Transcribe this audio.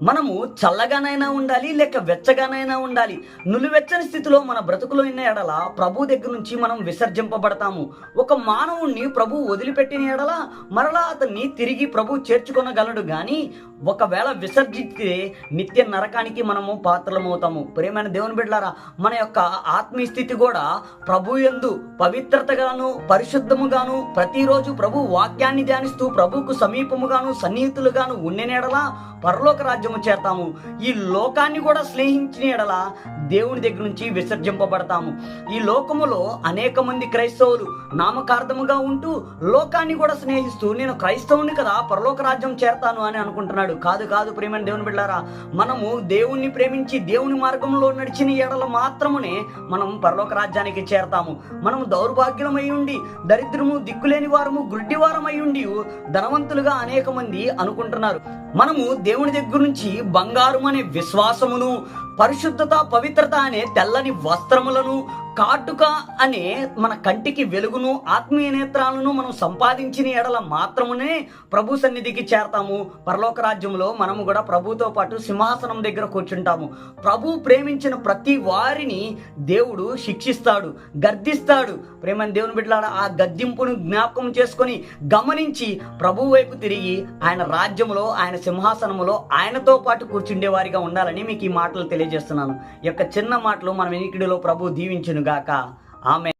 మనము చల్లగానైనా ఉండాలి లేక వెచ్చగానైనా ఉండాలి. నులివెచ్చని స్థితిలో మన బ్రతుకులో ఉన్న ఎడల ప్రభు దగ్గర నుంచి మనం విసర్జింపబడతాము. ఒక మానవుణ్ణి ప్రభు వదిలిపెట్టిన ఎడల మరలా అతన్ని తిరిగి ప్రభు చేర్చుకొనగలడు కానీ ఒకవేళ విసర్జిస్తే నిత్య నరకానికి మనము పాత్రలమవుతాము. ప్రేమైన దేవుని బిడ్డారా మన యొక్క ఆత్మీయ స్థితి కూడా ప్రభు ఎందు పవిత్రతగాను పరిశుద్ధముగాను ప్రతిరోజు ప్రభు వాక్యాన్ని ధ్యానిస్తూ ప్రభుకు సమీపముగాను సన్నిహితులుగాను ఉండిన ఎడల పరలోక రాజ్యము చేరతాము ఈ లోకాన్ని కూడా స్నేహించిన ఎడల దేవుని దగ్గర నుంచి విసర్జింపబడతాము. ఈ లోకములో అనేక మంది క్రైస్తవులు నామకార్థముగా ఉంటూ లోకాన్ని కూడా స్నేహిస్తూ నేను క్రైస్తవుని కదా పరలోక రాజ్యం చేరతాను అని అనుకుంటున్నాడు. కాదు కాదు ప్రేమైన దేవుని బిడ్డారా మనము దేవుణ్ణి ప్రేమించి దేవుని మార్గంలో నడిచిన ఎడల మాత్రమునే మనం పరలోక రాజ్యానికి చేరతాము. మనము దౌర్భాగ్యమై ఉండి దరిద్రము దిక్కులేని వారము గుడ్డివారమై ఉండి ధనవంతులుగా అనేక మంది అనుకుంటున్నారు. మనము దేవుని దగ్గర నుంచి బంగారం అనే విశ్వాసమును పరిశుద్ధత పవిత్రత అనే తెల్లని వస్త్రములను కాటుక అనే మన కంటికి వెలుగును ఆత్మీయ నేత్రాలను మనం సంపాదించిన ఎడల మాత్రమునే ప్రభు సన్నిధికి చేరతాము. పరలోక రాజ్యంలో మనము కూడా ప్రభుతో పాటు సింహాసనం దగ్గర కూర్చుంటాము. ప్రభు ప్రేమించిన ప్రతి వారిని దేవుడు శిక్షిస్తాడు గర్దిస్తాడు ప్రేమని దేవుని బిడ్డలారా ఆ గద్దింపును జ్ఞాపకం చేసుకొని గమనించి ప్రభు వైపు తిరిగి ఆయన రాజ్యములో ఆయన సింహాసనములో ఆయనతో పాటు కూర్చుండే వారిగా ఉండాలని మీకు ఈ మాటలు తెలియజేస్తున్నాను. ఈ యొక్క చిన్న మాటలు మనం వెనికిడిలో ప్రభు దీవించును గాక ఆమె